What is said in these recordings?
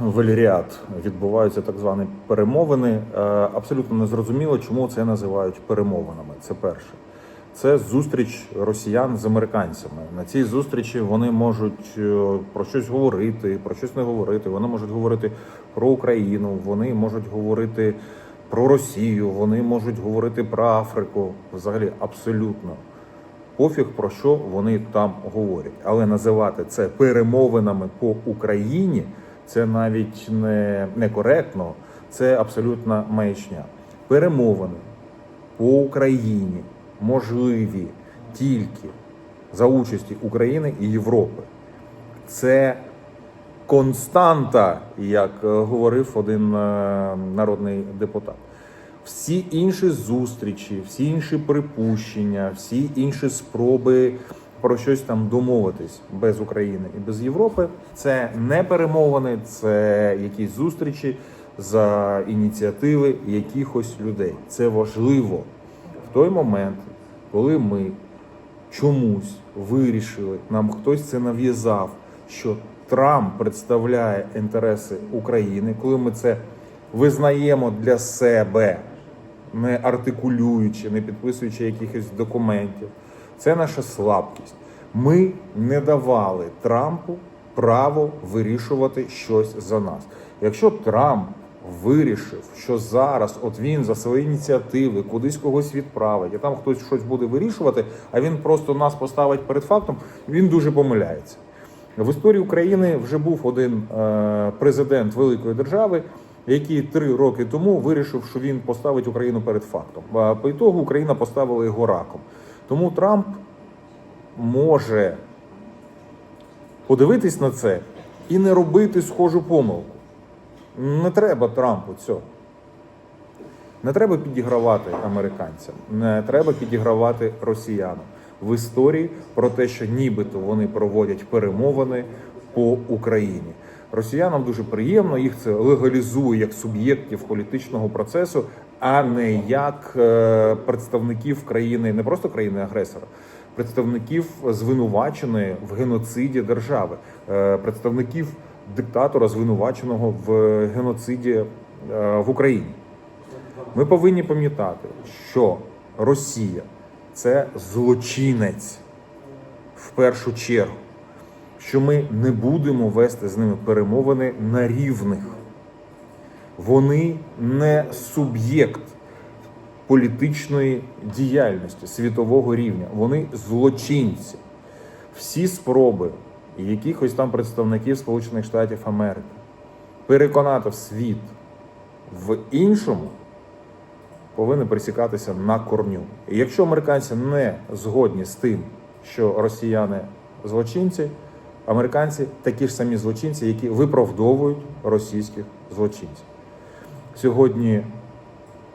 Валеріат відбуваються так звані перемовини. Е, Абсолютно незрозуміло, чому це називають перемовинами. Це перше. Це зустріч росіян з американцями. На цій зустрічі вони можуть е, про щось говорити, про щось не говорити. Вони можуть говорити про Україну, вони можуть говорити про Росію, вони можуть говорити про Африку. Взагалі, абсолютно пофіг про що вони там говорять. Але називати це перемовинами по Україні це навіть не, коректно, це абсолютна маячня. Перемовини по Україні можливі тільки за участі України і Європи. Це константа, як е, говорив один е, народний депутат. Всі інші зустрічі, всі інші припущення, всі інші спроби про щось там домовитись без України і без Європи це не перемовини, це якісь зустрічі за ініціативи якихось людей. Це важливо в той момент, коли ми чомусь вирішили, нам хтось це нав'язав, що Трамп представляє інтереси України, коли ми це визнаємо для себе, не артикулюючи, не підписуючи якихось документів. Це наша слабкість. Ми не давали Трампу право вирішувати щось за нас. Якщо Трамп вирішив, що зараз от він за свої ініціативи кудись когось відправить, і там хтось щось буде вирішувати, а він просто нас поставить перед фактом, він дуже помиляється. В історії України вже був один е, президент великої держави, який три роки тому вирішив, що він поставить Україну перед фактом. А по ітогу Україна поставила його раком. Тому Трамп може подивитись на це і не робити схожу помилку. Не треба Трампу цього. Не треба підігравати американцям, не треба підігравати росіянам в історії про те, що нібито вони проводять перемовини по Україні. Росіянам дуже приємно, їх це легалізує як суб'єктів політичного процесу, а не як е, представників країни, не просто країни-агресора, представників звинуваченої в геноциді держави, е, представників диктатора, звинуваченого в геноциді е, в Україні. Ми повинні пам'ятати, що Росія це злочинець в першу чергу, що ми не будемо вести з ними перемовини на рівних. Вони не суб'єкт політичної діяльності світового рівня. Вони злочинці. Всі спроби якихось там представників Сполучених Штатів Америки переконати світ в іншому повинні присікатися на корню. І якщо американці не згодні з тим, що росіяни злочинці, американці такі ж самі злочинці, які виправдовують російських злочинців. Сьогодні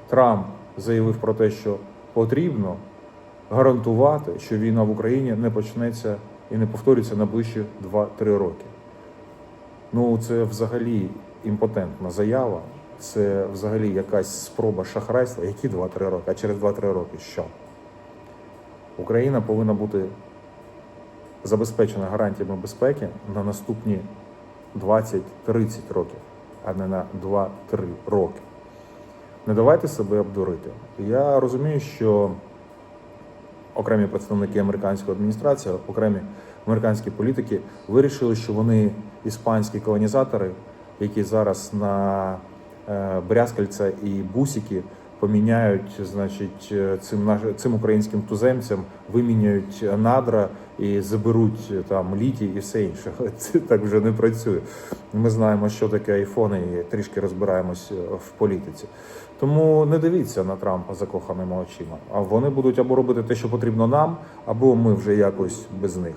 Трамп заявив про те, що потрібно гарантувати, що війна в Україні не почнеться і не повторюється на ближчі 2-3 роки. Ну, це взагалі імпотентна заява. Це взагалі якась спроба шахрайства. Які 2-3 роки? А через 2-3 роки що? Україна повинна бути забезпечена гарантіями безпеки на наступні 20-30 років, а не на 2-3 роки. Не давайте себе обдурити. Я розумію, що окремі представники американської адміністрації, окремі американські політики вирішили, що вони іспанські колонізатори, які зараз на е, Брязкальця і Бусики поміняють, значить, е, цим цим українським туземцям, виміняють надра і заберуть е, там літій і все інше. Це так вже не працює. Ми знаємо, що таке айфони, і трішки розбираємось е, в політиці. Тому не дивіться на Трампа закоханими очима. А вони будуть або робити те, що потрібно нам, або ми вже якось без них.